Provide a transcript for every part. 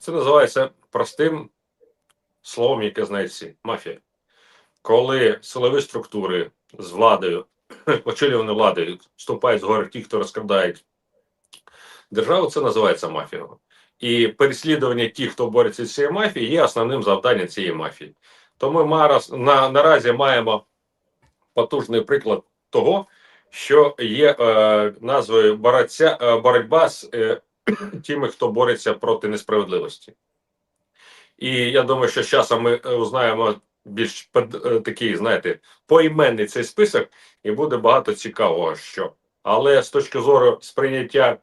Це називається простим словом, яке знають всі мафія. Коли силові структури з владою, очолювані владою, вступають згори ті, хто розкрадають державу, це називається мафією. І переслідування тих, хто бореться з цією мафією, є основним завданням цієї мафії. Тому ми на, наразі маємо потужний приклад того, що є е, назвою боротця, е, боротьба з е, тими, хто бореться проти несправедливості. І я думаю, що з часом ми е, узнаємо більш е, такий, знаєте, поіменний цей список, і буде багато цікавого, що. Але з точки зору сприйняття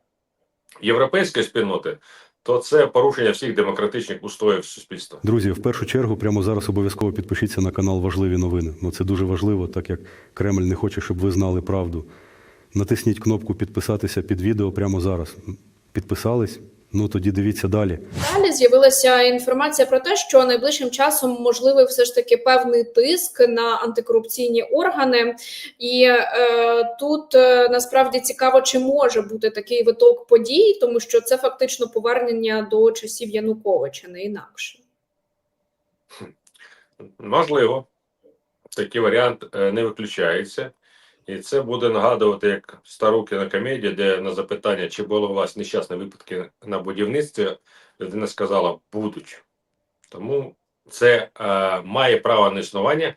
європейської спільноти, то це порушення всіх демократичних устоїв суспільства. Друзі, в першу чергу, прямо зараз обов'язково підпишіться на канал Важливі новини. Ну це дуже важливо, так як Кремль не хоче, щоб ви знали правду. Натисніть кнопку підписатися під відео прямо зараз. Підписались? Ну тоді дивіться далі. Далі з'явилася інформація про те, що найближчим часом можливий все ж таки певний тиск на антикорупційні органи, і е, тут е, насправді цікаво, чи може бути такий виток подій, тому що це фактично повернення до часів Януковича, не інакше. Можливо, такий варіант е, не виключається. І це буде нагадувати як стару кінокомедію, де на запитання, чи були у вас нещасні випадки на будівництві, людина сказала, будуть. Тому це е, має право на існування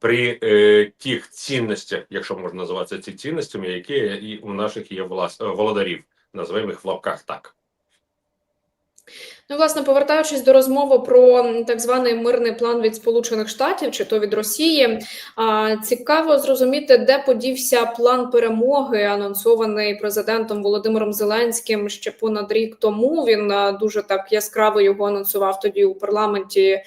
при е, тих цінностях, якщо можна називати ці цінностями, які і у наших є влас, е, володарів, називаємо їх в лапках так. Ну, власне, повертаючись до розмови про так званий мирний план від Сполучених Штатів чи то від Росії, цікаво зрозуміти, де подівся план перемоги, анонсований президентом Володимиром Зеленським ще понад рік тому. Він дуже так яскраво його анонсував тоді у парламенті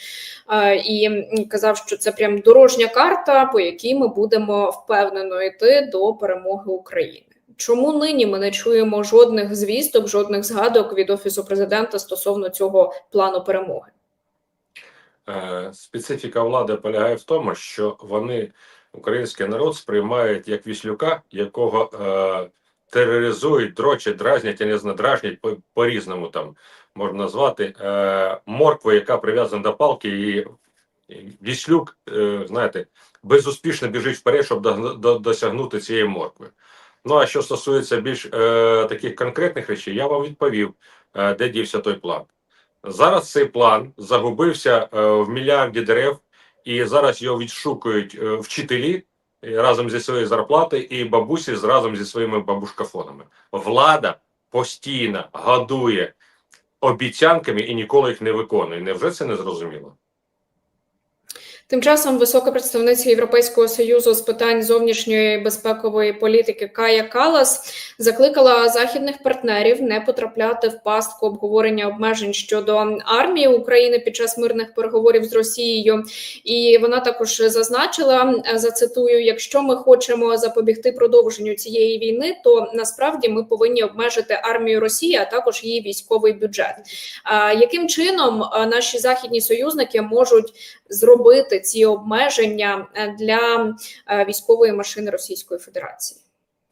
і казав, що це прям дорожня карта, по якій ми будемо впевнено йти до перемоги України. Чому нині ми не чуємо жодних звісток, жодних згадок від офісу президента стосовно цього плану перемоги? Е, Специфіка влади полягає в тому, що вони український народ сприймають як віслюка, якого е, тероризують, дрочать, дразнять, я не знаю, дражнять по, по-різному там можна назвати е, моркву, яка прив'язана до палки, і віслюк, е, знаєте, безуспішно біжить вперед, щоб догна- до- досягнути цієї моркви. Ну а що стосується більш е, таких конкретних речей, я вам відповів, е, де дівся той план. Зараз цей план загубився е, в мільярді дерев, і зараз його відшукують е, вчителі е, разом зі своєю зарплатою і бабусі разом зі своїми бабушкафонами. Влада постійно годує обіцянками і ніколи їх не виконує. Невже це не зрозуміло? Тим часом висока представниця Європейського союзу з питань зовнішньої безпекової політики Кая Калас закликала західних партнерів не потрапляти в пастку обговорення обмежень щодо армії України під час мирних переговорів з Росією. І вона також зазначила зацитую: якщо ми хочемо запобігти продовженню цієї війни, то насправді ми повинні обмежити армію Росії, а також її військовий бюджет. А яким чином наші західні союзники можуть зробити ці обмеження е, для е, військової машини Російської Федерації?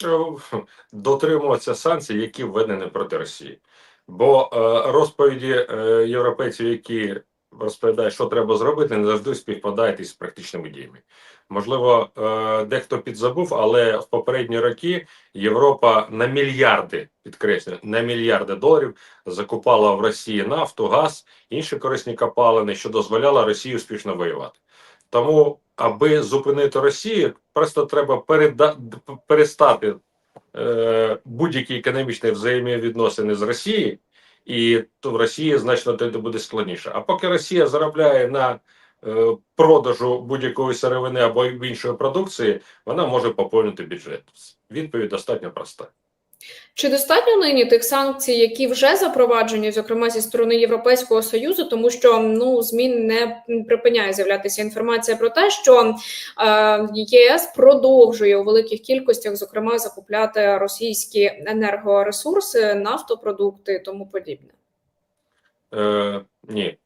Е, дотримуватися санкцій, які введені проти Росії. Бо розповіді європейців, які розповідають, що треба зробити, не завжди співпадають із практичними діями. Можливо, е, дехто підзабув, але в попередні роки Європа на мільярди, підкреслюю, на мільярди доларів закупала в Росії нафту, газ, інші корисні копалини, що дозволяло Росії успішно воювати. Тому, аби зупинити Росію, просто треба переда... перестати е, будь-які економічні взаємовідносини з Росією, і то в Росії значно буде складніше. А поки Росія заробляє на продажу будь-якої сировини або іншої продукції, вона може поповнити бюджет. Відповідь достатньо проста. Чи достатньо нині тих санкцій, які вже запроваджені, зокрема зі сторони Європейського союзу, тому що ну змін не припиняє з'являтися інформація про те, що е, ЄС продовжує у великих кількостях, зокрема, закупляти російські енергоресурси, нафтопродукти і тому подібне. Е, ні.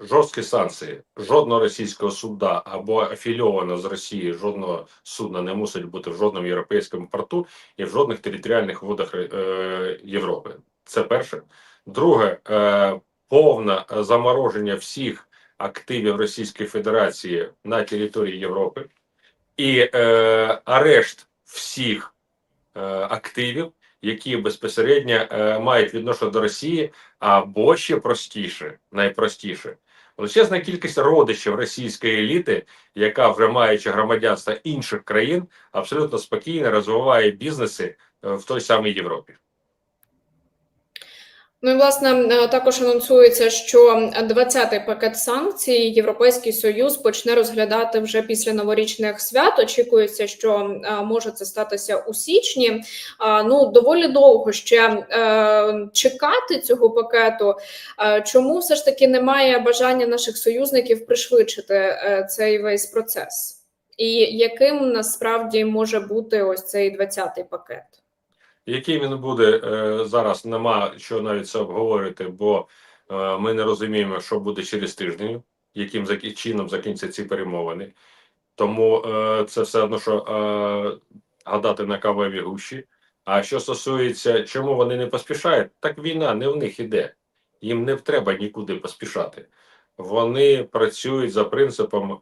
Жорсткі санкції. Жодного російського суда або афільованого з Росії жодного судна не мусить бути в жодному європейському порту і в жодних територіальних водах е, Європи. Це перше. Друге, е, повне замороження всіх активів Російської Федерації на території Європи і е, арешт всіх е, активів, які безпосередньо е, мають відношення до Росії, або ще простіше, найпростіше. Величезна кількість родичів російської еліти, яка вже маючи громадянство інших країн, абсолютно спокійно розвиває бізнеси е, в той самій Європі. Ну і власне е, також анонсується, що 20-й пакет санкцій Європейський Союз почне розглядати вже після новорічних свят. Очікується, що е, може це статися у січні. Ну доволі довго ще е, чекати цього пакету. Чому все ж таки немає бажання наших союзників пришвидшити цей весь процес? І яким насправді може бути ось цей 20-й пакет? Який він буде е, зараз, нема що навіть це обговорити, бо е, ми не розуміємо, що буде через тиждень, яким чином закінчаться ці перемовини. Тому е, це все одно, що гадати на кавові гущі. А що стосується, чому вони не поспішають, так війна не в них іде. Їм не треба нікуди поспішати. Вони працюють за принципом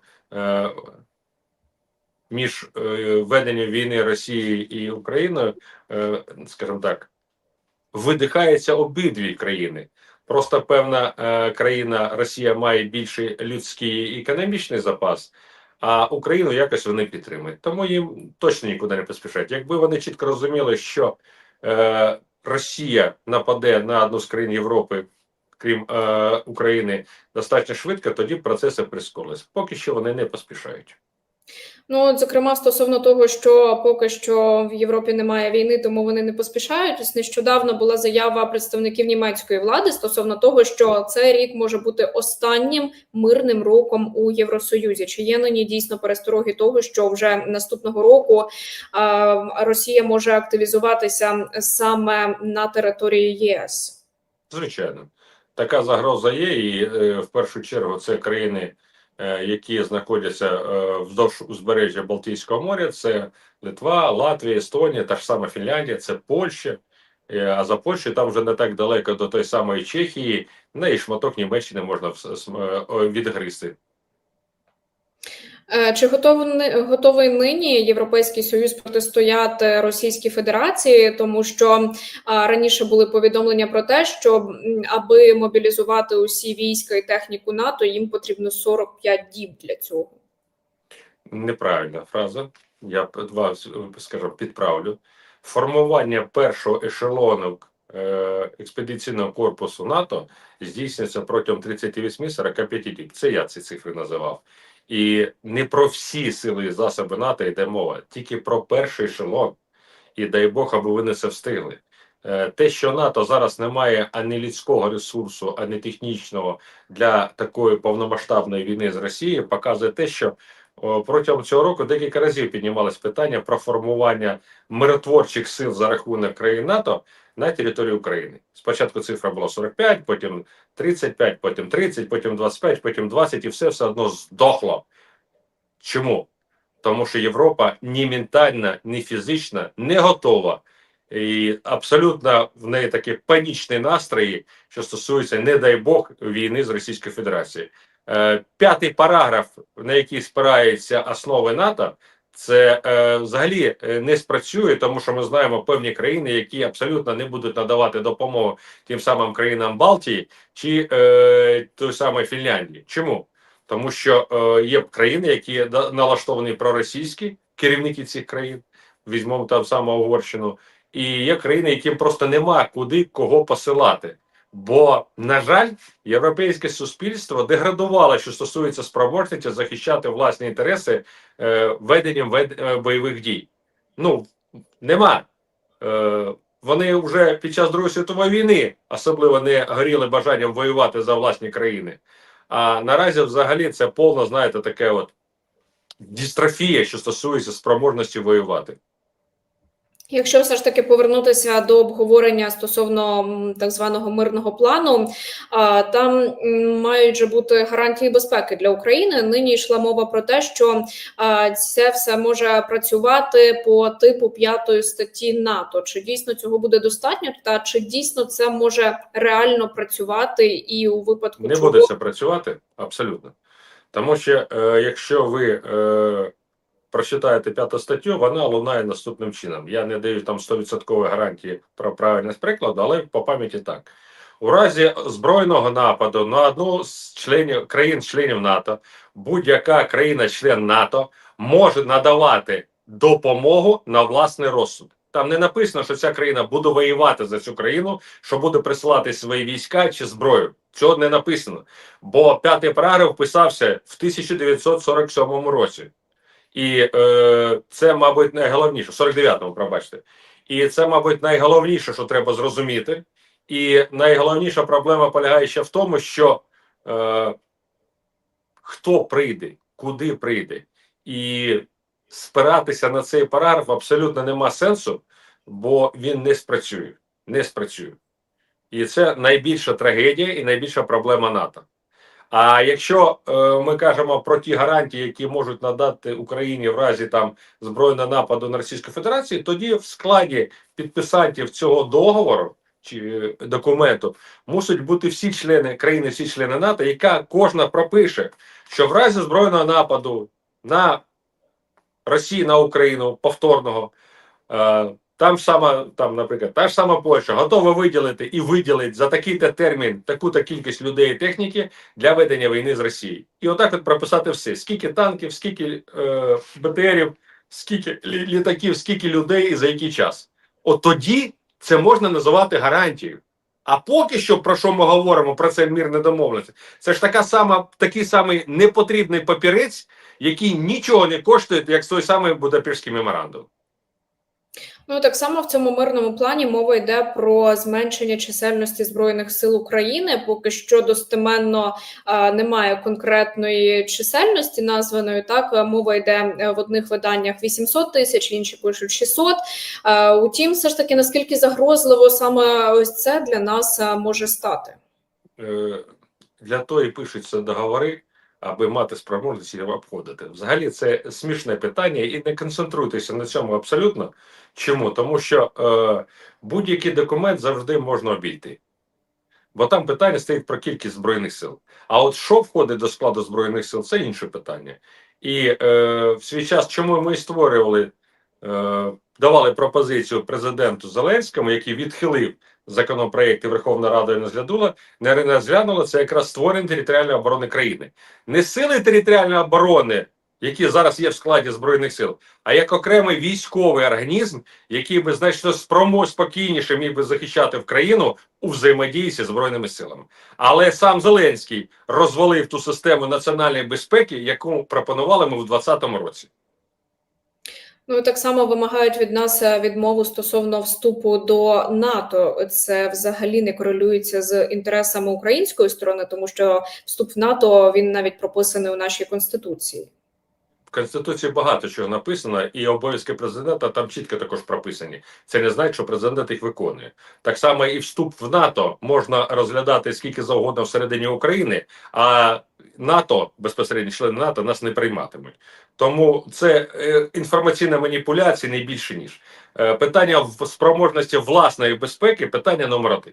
між е, веденням війни Росії і Україною, е, скажімо так, видихаються обидві країни. Просто певна е, країна Росія має більший людський і економічний запас, а Україну якось вони підтримують. Тому їм точно нікуди не поспішають. Якби вони чітко розуміли, що е, Росія нападе на одну з країн Європи, крім е, України, достатньо швидко, тоді процеси прискорились. Поки що вони не поспішають. Ну, от, зокрема, стосовно того, що поки що в Європі немає війни, тому вони не поспішають. Нещодавно була заява представників німецької влади стосовно того, що цей рік може бути останнім мирним роком у Євросоюзі. Чи є нині дійсно перестороги того, що вже наступного року а, Росія може активізуватися саме на території ЄС? Звичайно, така загроза є, і е, в першу чергу це країни, які знаходяться е, вздовж узбережжя Балтійського моря. Це Литва, Латвія, Естонія, та ж сама Фінляндія, це Польща. Е, А за Польщею там вже не так далеко до тої самої Чехії, не і шматок Німеччини можна е, відгризти. Е, Чи готовий, готовий нині Європейський Союз протистояти Російській Федерації, тому що раніше були повідомлення про те, що аби мобілізувати усі війська і техніку НАТО, їм потрібно 45 діб для цього. Неправильна фраза. Я вас скажу, підправлю. Формування першого ешелону е, експедиційного корпусу НАТО здійснюється протягом 38-45 діб. Це я ці цифри називав. І не про всі сили і засоби НАТО йде мова, тільки про перший ешелон. І дай Бог, аби вони це встигли. Е, Те, що НАТО зараз не має ані людського ресурсу, ані технічного для такої повномасштабної війни з Росією, показує те, що протягом цього року декілька разів піднімалось питання про формування миротворчих сил за рахунок країн НАТО на території України. Спочатку цифра була 45, потім 35, потім 30, потім 25, потім 20, і все все одно здохло. Чому? Тому що Європа ні ментально, ні фізично не готова. І абсолютно в неї такі панічні настрої, що стосуються, не дай Бог, війни з Російською Федерацією. Е, П'ятий параграф, на який спираються основи НАТО, це е, взагалі е, не спрацює, тому що ми знаємо певні країни, які абсолютно не будуть надавати допомогу тим самим країнам Балтії чи е, той самої Фінляндії. Чому? Тому що е, є країни, які налаштовані проросійські, керівники цих країн, візьмемо там саме Угорщину, і є країни, яким просто нема куди кого посилати. Бо, на жаль, європейське суспільство деградувало, що стосується спроможності захищати власні інтереси е, веденням вед, е, бойових дій. Ну нема. Е, вони вже під час Другої світової війни особливо не горіли бажанням воювати за власні країни. А наразі, взагалі, це повно, знаєте, таке от дистрофія, що стосується спроможності воювати. Якщо все ж таки повернутися до обговорення стосовно так званого мирного плану, там мають же бути гарантії безпеки для України. Нині йшла мова про те, що це все може працювати по типу п'ятої статті НАТО. Чи дійсно цього буде достатньо, та чи дійсно це може реально працювати і у випадку Не чого буде це працювати абсолютно. Тому що е, якщо ви е, прочитаєте п'яту статтю, вона лунає наступним чином. Я не даю там 100% гарантії про правильність прикладу, але по пам'яті так. У разі збройного нападу на одну з членів країн-членів НАТО, будь-яка країна-член НАТО може надавати допомогу на власний розсуд. Там не написано, що ця країна буде воювати за цю країну, що буде присилати свої війська чи зброю. Цього не написано. Бо п'ятий параграф писався в 1947 році. І е, це, мабуть, найголовніше, 49-му, пробачте. І це, мабуть, найголовніше, що треба зрозуміти. І найголовніша проблема полягає ще в тому, що е, хто прийде, куди прийде, і спиратися на цей параграф абсолютно нема сенсу, бо він не спрацює. Не спрацює. І це найбільша трагедія і найбільша проблема НАТО. А якщо е, ми кажемо про ті гарантії, які можуть надати Україні в разі там збройного нападу на Російську Федерацію, тоді в складі підписантів цього договору чи е, документу мусять бути всі члени країни, всі члени НАТО, яка кожна пропише, що в разі збройного нападу на Росію на Україну повторного. Там сама, там, наприклад, та ж сама Польща готова виділити і виділить за такий-то термін таку-то кількість людей і техніки для ведення війни з Росією. І отак от прописати все: скільки танків, скільки е, БТРів, скільки лі- літаків, скільки людей і за який час. От тоді це можна називати гарантією. А поки що, про що ми говоримо, про це мирне домовленість, це ж така сама, такий самий непотрібний папірець, який нічого не коштує, як той самий Будапештський меморандум. Ну так само в цьому мирному плані мова йде про зменшення чисельності збройних сил України. Поки що достеменно а, немає конкретної чисельності названої. Так мова йде е, в одних виданнях 800 тисяч, інші пишуть 600. А, утім, все ж таки, наскільки загрозливо саме ось це для нас може стати. Е, для того і пишуться договори, аби мати спроможність їх обходити. Взагалі, це смішне питання, і не концентруйтеся на цьому абсолютно. Чому? Тому що е, будь-який документ завжди можна обійти. Бо там питання стоїть про кількість збройних сил. А от що входить до складу збройних сил, це інше питання. І е, в свій час, чому ми створювали, е, давали пропозицію президенту Зеленському, який відхилив законопроект і Верховна Рада не розглянула, не розглянула, це якраз створення територіальної оборони країни. Не сили територіальної оборони, які зараз є в складі Збройних сил, а як окремий військовий організм, який би значно спромо спокійніше міг би захищати в країну у взаємодії зі збройними силами. Але сам Зеленський розвалив ту систему національної безпеки, яку пропонували ми в 2020 році. Ну так само вимагають від нас е, відмову стосовно вступу до НАТО. Це взагалі не корелюється з інтересами української сторони, тому що вступ в НАТО він навіть прописаний у нашій конституції. В Конституції багато чого написано, і обов'язки президента там чітко також прописані. Це не значить, що президент їх виконує. Так само і вступ в НАТО можна розглядати скільки завгодно всередині України, а НАТО, безпосередньо члени НАТО, нас не прийматимуть. Тому це е, інформаційна маніпуляція не більше ніж е, питання в спроможності власної безпеки, питання номер один.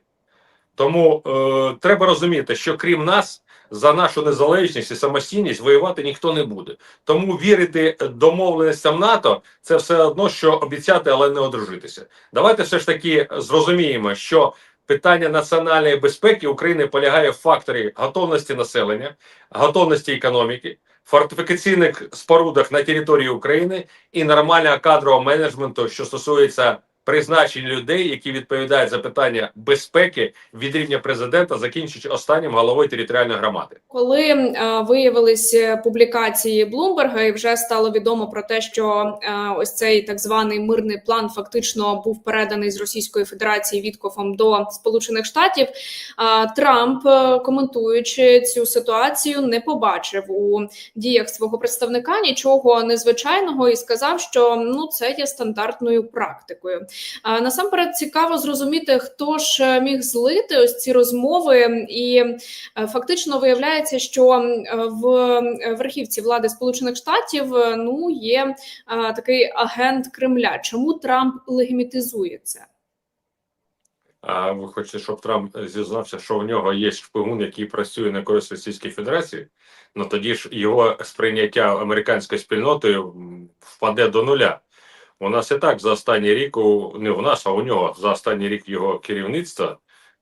Тому е, треба розуміти, що крім нас за нашу незалежність і самостійність воювати ніхто не буде. Тому вірити домовленостям НАТО це все одно, що обіцяти, але не одружитися. Давайте все ж таки зрозуміємо, що питання національної безпеки України полягає в факторі готовності населення, готовності економіки, фортифікаційних спорудах на території України і нормального кадрового менеджменту, що стосується призначення людей, які відповідають за питання безпеки від рівня президента, закінчуючи останнім головою територіальної громади. Коли е, виявились публікації Блумберга, і вже стало відомо про те, що е, ось цей так званий мирний план фактично був переданий з Російської Федерації Віткофом до Сполучених Штатів. е, Трамп, коментуючи цю ситуацію, не побачив у діях свого представника нічого незвичайного і сказав, що ну це є стандартною практикою. Насамперед цікаво зрозуміти, хто ж е, міг злити ось ці розмови, і е, фактично виявляється, що е, в верхівці влади Сполучених Штатів ну є такий агент Кремля. Чому Трамп легімітизує це? А ви хочете, щоб Трамп зізнався, що в нього є шпигун, який працює на користь Російської Федерації? Ну тоді ж його сприйняття американською спільнотою впаде до нуля. У нас і так за останній рік, не у нас, а у нього за останній рік його керівництва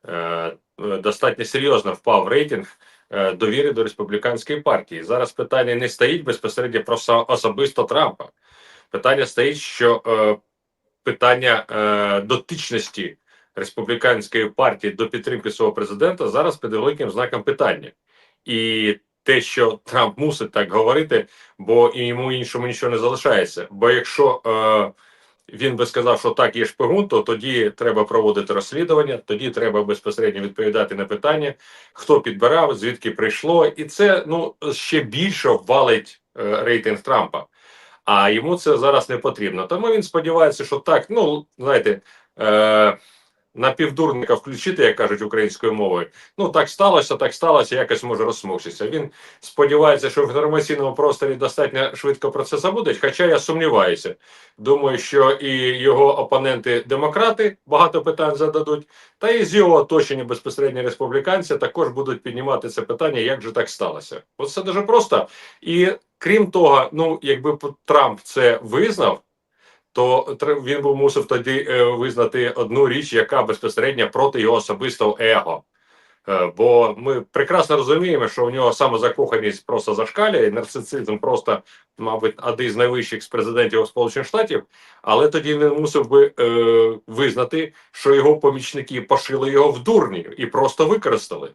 е, достатньо серйозно впав рейтинг е, довіри до республіканської партії. Зараз питання не стоїть безпосередньо про особисто Трампа. Питання стоїть, що е, питання дотичності республіканської партії до підтримки свого президента зараз під великим знаком питання. І те, що Трамп мусить так говорити, бо йому іншому нічого не залишається. Бо якщо е, він би сказав, що так є шпигун, то тоді треба проводити розслідування, тоді треба безпосередньо відповідати на питання, хто підбирав, звідки прийшло, і це ну ще більше ввалить е, рейтинг Трампа. А йому це зараз не потрібно. Тому він сподівається, що так, ну знаєте. Е, на півдурника включити, як кажуть українською мовою. Ну так сталося, так сталося, якось може розсмокшитися. Він сподівається, що в інформаційному просторі достатньо швидко про це забудуть. Хоча я сумніваюся. Думаю, що і його опоненти демократи багато питань зададуть, та і з його оточення безпосередньо республіканці також будуть піднімати це питання, як же так сталося. От це дуже просто. І крім того, ну якби Трамп це визнав то він був мусив тоді е, визнати одну річ, яка безпосередньо проти його особистого его. Е, бо ми прекрасно розуміємо, що у нього самозакоханість просто зашкалює, нарцисизм просто, мабуть, один з найвищих з президентів Сполучених Штатів, але тоді він мусив би е, визнати, що його помічники пошили його в дурні і просто використали.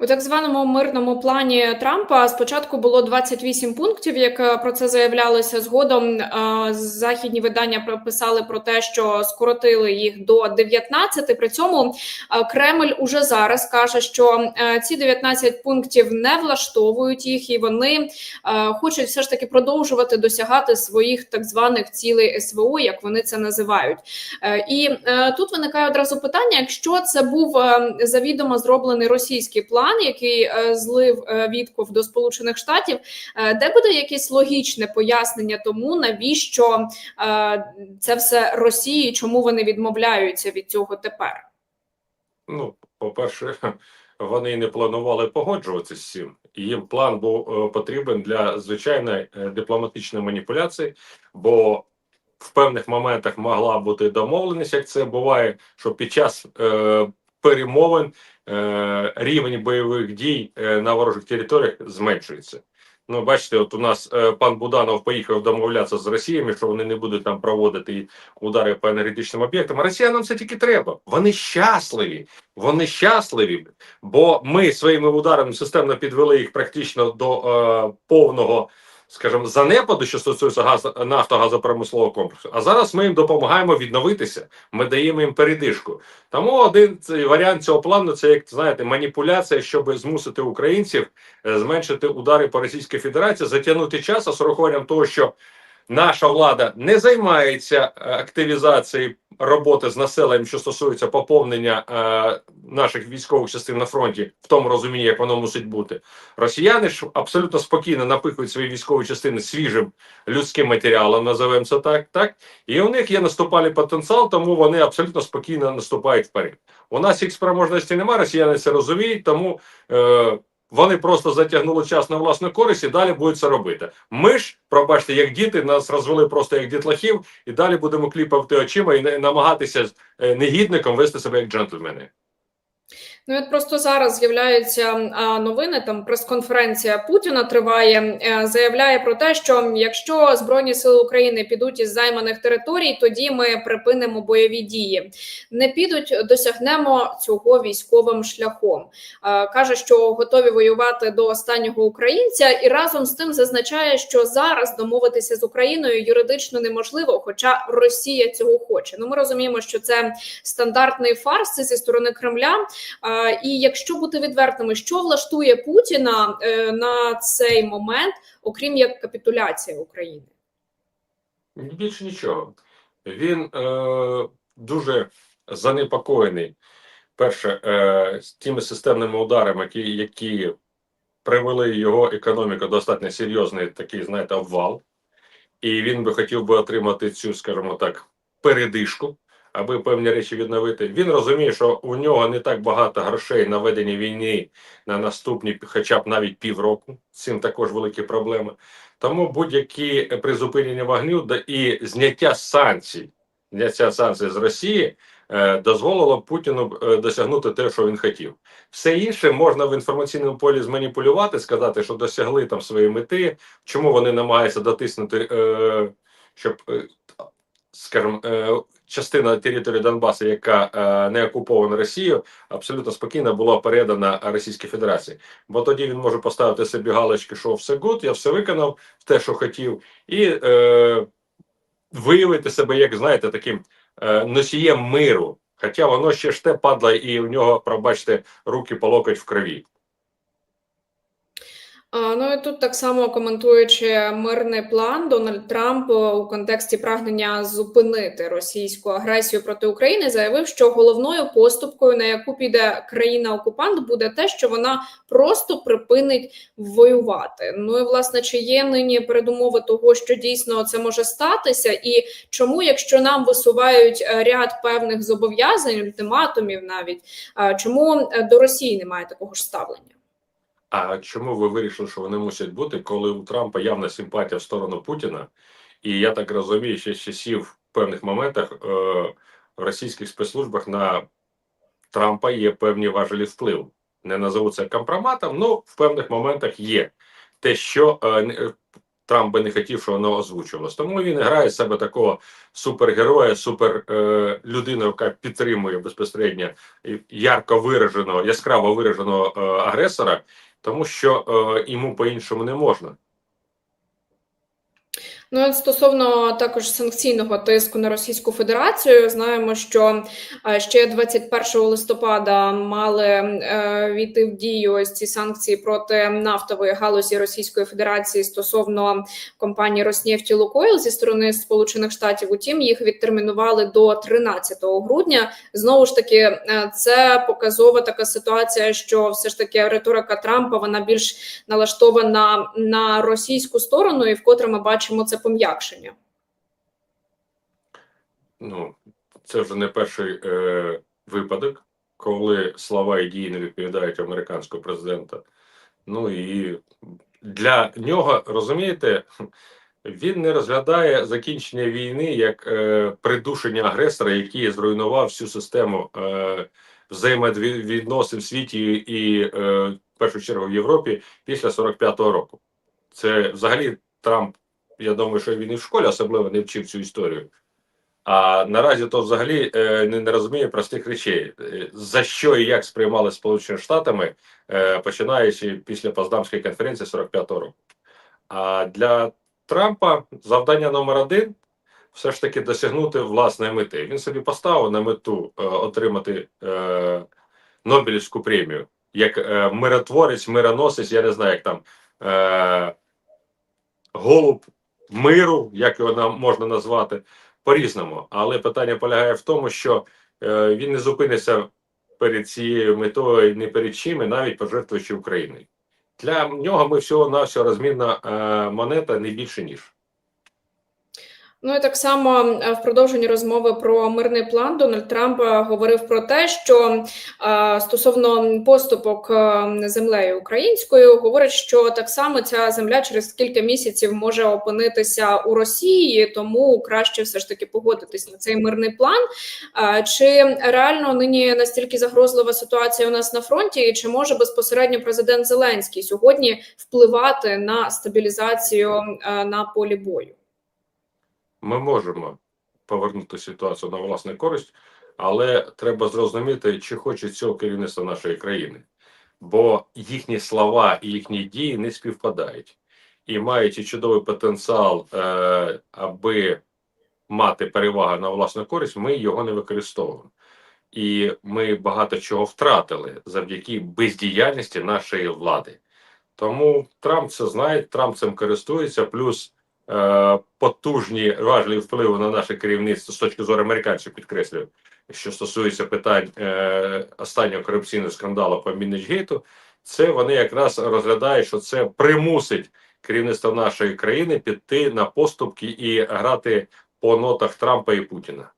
У так званому мирному плані Трампа спочатку було 28 пунктів, як е, про це заявлялося. Згодом е, західні видання прописали про те, що скоротили їх до 19. При цьому е, Кремль уже зараз каже, що ці 19 пунктів не влаштовують їх, і вони хочуть все ж таки продовжувати досягати своїх так званих цілей СВО, як вони це називають. І тут виникає одразу питання: якщо це був завідомо зроблений російський план, який е, злив е, Вітков до Сполучених Штатів, е, де буде якесь логічне пояснення тому, навіщо це все Росії, чому вони відмовляються від цього тепер? Ну, по-перше, вони не планували погоджуватися з цим. Їм план був потрібен для звичайної дипломатичної маніпуляції, бо в певних моментах могла бути домовленість, як це буває, що під час е, перемовин рівень бойових дій е, на ворожих територіях зменшується. Ну, бачите, от у нас е, пан Буданов поїхав домовлятися з Росіями, що вони не будуть там проводити удари по енергетичним об'єктам. А росіянам це тільки треба. Вони щасливі. Вони щасливі, бо ми своїми ударами системно підвели їх практично до е, повного, скажімо, занепаду, що стосується газ, нафтогазопромислового комплексу. А зараз ми їм допомагаємо відновитися. Ми даємо їм передишку. Тому один варіант цього плану це як знаєте маніпуляція, щоб змусити українців е, зменшити удари по Російській Федерації, затягнути час, а з урахуванням того, що наша влада не займається е, активізацією роботи з населенням, що стосується поповнення е, наших військових частин на фронті, в тому розумінні, як воно мусить бути. Росіяни ж абсолютно спокійно напихують свої військові частини свіжим людським матеріалом, називаємо це так, так, і у них є наступальний потенціал, тому вони абсолютно спокійно наступають вперед. У нас їх спроможності немає, росіяни це розуміють, тому е, вони просто затягнули час на власну користь і далі будуть це робити. Ми ж, пробачте, як діти, нас розвели просто як дітлахів, і далі будемо кліпати очима і намагатися е, негідником вести себе як джентльмени. Ну, от просто зараз з'являються новини. Там прес-конференція Путіна триває. е, Заявляє про те, що якщо збройні сили України підуть із займаних територій, тоді ми припинимо бойові дії. Не підуть, досягнемо цього військовим шляхом. Е, Каже, що готові воювати до останнього українця, і разом з тим зазначає, що зараз домовитися з Україною юридично неможливо, хоча Росія цього хоче. Ну ми розуміємо, що це стандартний фарс зі сторони Кремля. І якщо бути відвертими, що влаштує Путіна е, на цей момент, окрім як капітуляція України? Більше нічого. Він е, дуже занепокоєний. Перше, е, тими системними ударами, які, які привели його економіку достатньо серйозний такий, знаєте, обвал. І він би хотів би отримати цю, скажімо так, передишку, аби певні речі відновити. Він розуміє, що у нього не так багато грошей на ведення війни на наступні, хоча б навіть півроку. Цим також великі проблеми. Тому будь-які призупинення вогню і зняття санкцій, зняття санкцій з Росії е, дозволило Путіну е, досягнути те, що він хотів. Все інше можна в інформаційному полі зманіпулювати, сказати, що досягли там своєї мети, чому вони намагаються дотиснути, е, щоб, скажімо, е, частина території Донбасу, яка е, не окупована Росією, абсолютно спокійно була передана Російській Федерації. Бо тоді він може поставити собі галочки, що все гуд, я все виконав, те, що хотів, і е, виявити себе, як знаєте, таким е, носієм миру. Хоча воно ще ж те падло, і у нього, пробачте, руки по локоть в крові. Ну і тут так само коментуючи мирний план, Дональд Трамп е, у контексті прагнення зупинити російську агресію проти України заявив, що головною поступкою, на яку піде країна-окупант, буде те, що вона просто припинить воювати. Ну і власне, чи є нині передумови того, що дійсно це може статися, і чому, якщо нам висувають е, ряд певних зобов'язань, ультиматумів, навіть чому е, до Росії немає такого ж ставлення? А чому ви вирішили, що вони мусять бути, коли у Трампа явна симпатія в сторону Путіна? І я так розумію, що з часів в певних моментах е, в російських спецслужбах на Трампа є певні важелі впливу. Не назову це компроматом, але в певних моментах є те, що е, е, Трамп би не хотів, що воно озвучувалось. Тому він грає з себе такого супергероя, супер е, людину, яка підтримує безпосередньо ярко вираженого, яскраво вираженого е, агресора, тому що е, йому по-іншому не можна. Ну, стосовно також санкційного тиску на Російську Федерацію, знаємо, що е, ще 21 листопада мали е, війти в дію ось ці санкції проти нафтової галузі Російської Федерації стосовно компанії Роснефть і Лукойл зі сторони Сполучених Штатів. Утім, їх відтермінували до 13 грудня. Знову ж таки, е, це показова така ситуація, що все ж таки риторика Трампа вона більш налаштована на російську сторону, і вкотре ми бачимо це пом'якшення. Ну, це вже не перший е, випадок, коли слова і дії не відповідають американського президента. Ну і для нього, розумієте, він не розглядає закінчення війни як е, придушення агресора, який зруйнував всю систему е, взаємовідносин в світі і е, в першу чергу в Європі після 45-го року. Це взагалі Трамп, я думаю, що він і в школі особливо не вчив цю історію. А наразі то взагалі е, не, не розуміє простих речей, Е, за що і як сприймали Сполученими Штатами, е, починаючи після Поздамської конференції 45-го року. А для Трампа завдання номер один все ж таки досягнути власної мети. Він собі поставив на мету отримати Нобелівську премію як миротворець, мироносець, я не знаю, як там голуб миру, як його можна назвати по-різному. Але питання полягає в тому, що е, він не зупиниться перед цією метою ні перед чим, і навіть пожертвуючи Україною. Для нього ми всього на розмінна е, монета не більше ніж. Ну і так само е, в продовженні розмови про мирний план Дональд Трамп е, говорив про те, що е, стосовно поступок землею українською, говорить, що так само ця земля через кілька місяців може опинитися у Росії, тому краще все ж таки погодитись на цей мирний план. Чи реально нині настільки загрозлива ситуація у нас на фронті, і чи може безпосередньо президент Зеленський сьогодні впливати на стабілізацію на полі бою? Ми можемо повернути ситуацію на власну користь, але треба зрозуміти, чи хоче цього керівництво нашої країни, бо їхні слова і їхні дії не співпадають. І маючи чудовий потенціал, е, аби мати перевагу на власну користь, ми його не використовуємо. І ми багато чого втратили завдяки бездіяльності нашої влади. Тому Трамп це знає, Трамп цим користується, плюс потужні важливі впливи на наше керівництво з точки зору американців, підкреслюю, що стосується питань е, останнього корупційного скандалу по Мінничгейту, це вони якраз розглядають, що це примусить керівництво нашої країни піти на поступки і грати по нотах Трампа і Путіна.